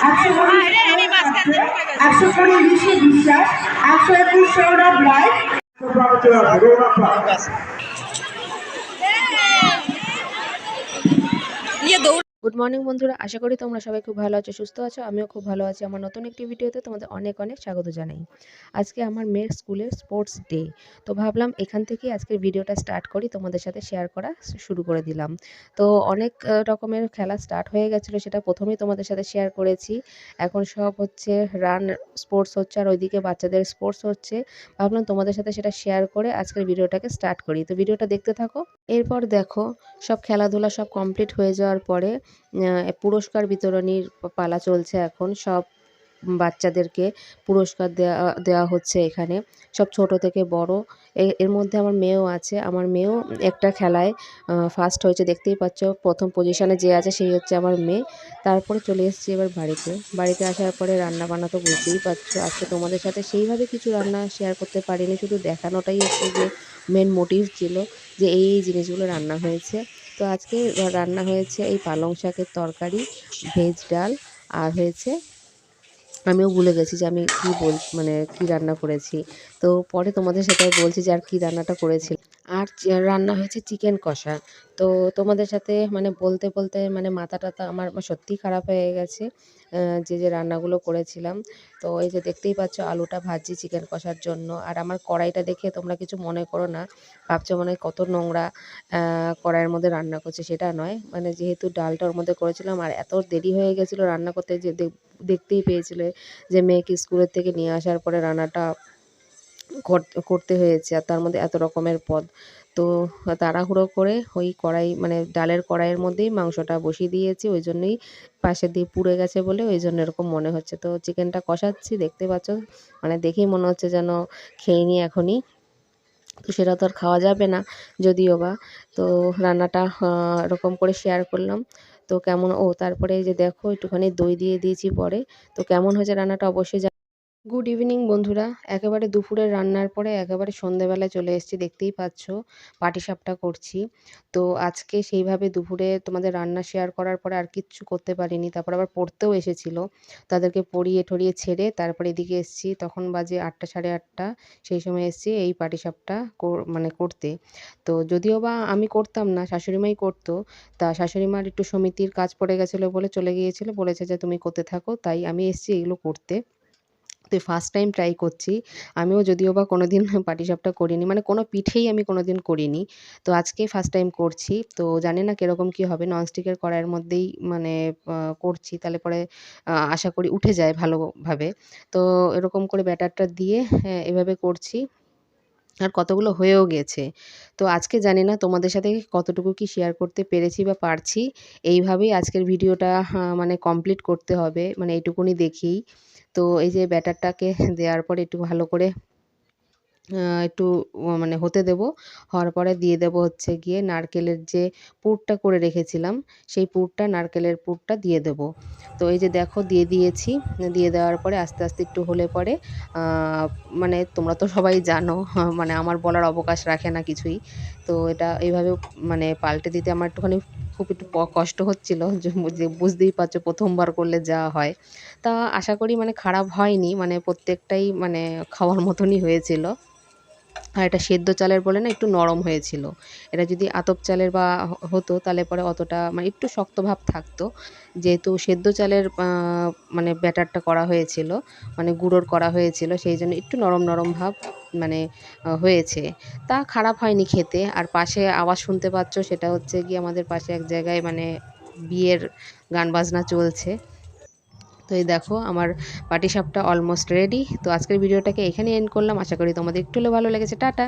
একশো কুড়ি একশো কুড়ি ঋষি বিশ্বাস একশো একুশ সৌরভ রায় গুড মর্নিং বন্ধুরা, আশা করি তোমরা সবাই খুব ভালো আছো, সুস্থ আছো। আমিও খুব ভালো আছি। আমার নতুন একটি ভিডিওতে তোমাদের অনেক অনেক স্বাগত জানাই। আজকে আমার মেয়ের স্কুলের স্পোর্টস ডে, তো ভাবলাম এখান থেকেই আজকের ভিডিওটা স্টার্ট করি, তোমাদের সাথে শেয়ার করা শুরু করে দিলাম। তো অনেক রকমের খেলা স্টার্ট হয়ে গেছিল, সেটা প্রথমেই তোমাদের সাথে শেয়ার করেছি। এখন সব হচ্ছে রান স্পোর্টস হচ্ছে আর ওইদিকে বাচ্চাদের স্পোর্টস হচ্ছে। ভাবলাম তোমাদের সাথে সেটা শেয়ার করে আজকের ভিডিওটাকে স্টার্ট করি। তো ভিডিওটা দেখতে থাকো। এরপর দেখো, সব খেলাধুলা সব কমপ্লিট হয়ে যাওয়ার পরে পুরস্কার বিতরণীর পালা চলছে এখন। সব বাচ্চাদেরকে পুরস্কার দেওয়া দেওয়া হচ্ছে এখানে। সব ছোট থেকে বড়। এর মধ্যে আমার মেয়েও আছে। আমার মেয়েও একটা খেলায় ফার্স্ট হয়েছে। দেখতেই পাচ্ছ, প্রথম পজিশনে যে আছে সেই হচ্ছে আমার মেয়ে। তারপরে চলে এসেছি এবার বাড়িতে। বাড়িতে আসার পরে রান্না বান্না তো বুঝতেই পারছ। আজকে তোমাদের সাথে সেইভাবে কিছু রান্না শেয়ার করতে পারিনি। শুধু দেখানোটাই হচ্ছে যে মেন মোটিভ ছিল যে এই এই জিনিসগুলো রান্না হয়েছে। তো আজকে রান্না হয়েছে এই পালং শাকের তরকারি ভেজ ডাল, আর হয়েছে আমিও ভুলে গেছি যে আমি কী বল মানে কী রান্না করেছি। তো পরে তোমাদের সাথে বলছি যে আর কী রান্নাটা করেছি আর রান্না হয়েছে চিকেন কষা। তো তোমাদের সাথে মানে বলতে বলতে মানে মাথা টাথা আমার সত্যিই খারাপ হয়ে গেছে যে যে রান্নাগুলো করেছিলাম। তো এই যে দেখতেই পাচ্ছ আলুটা ভাজি চিকেন কষার জন্য। আর আমার কড়াইটা দেখে তোমরা কিছু মনে করো না, ভাবছ মানে কত নোংরা কড়াইয়ের মধ্যে রান্না করছে, সেটা নয়। মানে যেহেতু ডালটা ওর মধ্যে করেছিলাম, আর এত দেরি হয়ে গেছিল রান্না করতে যে, দেখ- দেখতেই পেয়েছিলে যে, মেয়েকে স্কুলের থেকে নিয়ে আসার পরে রান্নাটা করতে হয়েছে আর তার মধ্যে এত রকমের পদ। তো তাড়াহুড়ো করে ওই কড়াই মানে ডালের কড়াইয়ের মধ্যেই মাংসটা বসিয়ে দিয়েছি, ওই জন্যই পাশে দিয়ে পুড়ে গেছে বলে ওই জন্য এরকম মনে হচ্ছে। তো চিকেনটা কষাচ্ছি, দেখতে পাচ্ছ? মানে দেখেই মনে হচ্ছে যেন খেয়ে নি এখনই। তো সেটা তো আর খাওয়া যাবে না যদিও বা। তো রান্নাটা এরকম করে শেয়ার করলাম। তো কেমন, ও তারপরে যে দেখো একটুখানি দই দিয়ে দিয়েছি পরে। তো কেমন হয়েছে রান্নাটা অবশ্যই গুড ইভিনিং বন্ধুরা। একেবারে দুপুরের রান্নার পরে একেবারে সন্ধেবেলায় চলে এসেছি, দেখতেই পাচ্ছ। পাটিসাপটা করছি। তো আজকে সেইভাবে দুপুরে তোমাদের রান্না শেয়ার করার পরে আর কিচ্ছু করতে পারিনি। তারপর আবার পড়তেও এসেছিল। তাদেরকে পড়িয়ে ঠরিয়ে ছেড়ে তারপরে এদিকে এসেছি। তখন বাজে আটটা, সাড়ে আটটা। সেই সময় এসেছি এই পাটিসাপটা মানে করতে। তো যদিও বা আমি করতাম না, শাশুড়িমাই করতো। তা শাশুড়িমার একটু সমিতির কাজ পড়ে গেছিল বলে চলে গিয়েছিল। বলেছে যে, তুমি করতে থাকো। তাই আমি এসেছি এগুলো করতে। তো ফার্স্ট টাইম ট্রাই করছি। আমিও যদিও বা কোনো দিন পাটিসাপটা করিনি মানে কোনো পিঠেই আমি কোনো দিন করিনি। তো আজকে ফার্স্ট টাইম করছি। তো জানি না কীরকম কী হবে ননস্টিকের কড়াইয়ের মধ্যেই মানে করছি। তাহলে পরে আশা করি উঠে যায় ভালোভাবে। তো এরকম করে ব্যাটারটা দিয়ে এভাবে করছি। আর কতগুলো হয়েও গেছে। তো আজকে জানি না তোমাদের সাথে কতটুকু কি শেয়ার করতে পেরেছি বা পারছি। এইভাবেই আজকের ভিডিওটা মানে কমপ্লিট করতে হবে। মানে এইটুকুনি দেখেই তো এই যে ব্যাটারটাকে দেওয়ার পরে একটু ভালো করে একটু মানে হতে দেব। হওয়ার পরে দিয়ে দেব হচ্ছে গিয়ে নারকেলের যে পুরটা করে রেখেছিলাম, সেই পুরটা, নারকেলের পুরটা দিয়ে দেব। তো এই যে দেখো, দিয়ে দিয়েছি। দিয়ে দেওয়ার পরে আস্তে আস্তে একটু হলে পরে মানে তোমরা তো সবাই জানো মানে আমার বলার অবকাশ রাখে না কিছুই। তো এটা এইভাবে মানে পাল্টে দিতে আমার একটুখানি খুব একটু কষ্ট হচ্ছিল বুঝতেই পারছ প্রথমবার করলে যা হয়। তা আশা করি মানে খারাপ হয়নি মানে প্রত্যেকটাই মানে খাওয়ার মতনই হয়েছিল। আর এটা সেদ্ধ চালের বলে না একটু নরম হয়েছিল। এটা যদি আতপ চালের বা হতো তাহলে পরে অতটা মানে একটু শক্ত ভাব থাকতো। যেহেতু সেদ্ধ চালের মানে ব্যাটারটা করা হয়েছিল মানে গুঁড়োর করা হয়েছিল, সেই জন্য একটু নরম নরম ভাব মানে হয়েছে। তা খারাপ হয়নি খেতে। আর পাশে আওয়াজ শুনতে পাচ্ছ সেটা হচ্ছে গিয়ে আমাদের পাশে এক জায়গায় মানে বিয়ের গান বাজনা চলছে। তো এই দেখো আমার পাটিসাপটা অলমোস্ট রেডি তো আজকের ভিডিওটাকে এখানে এন্ড করলাম। আশা করি তোমাদের একটু হলেও ভালো লেগেছে। টাটা!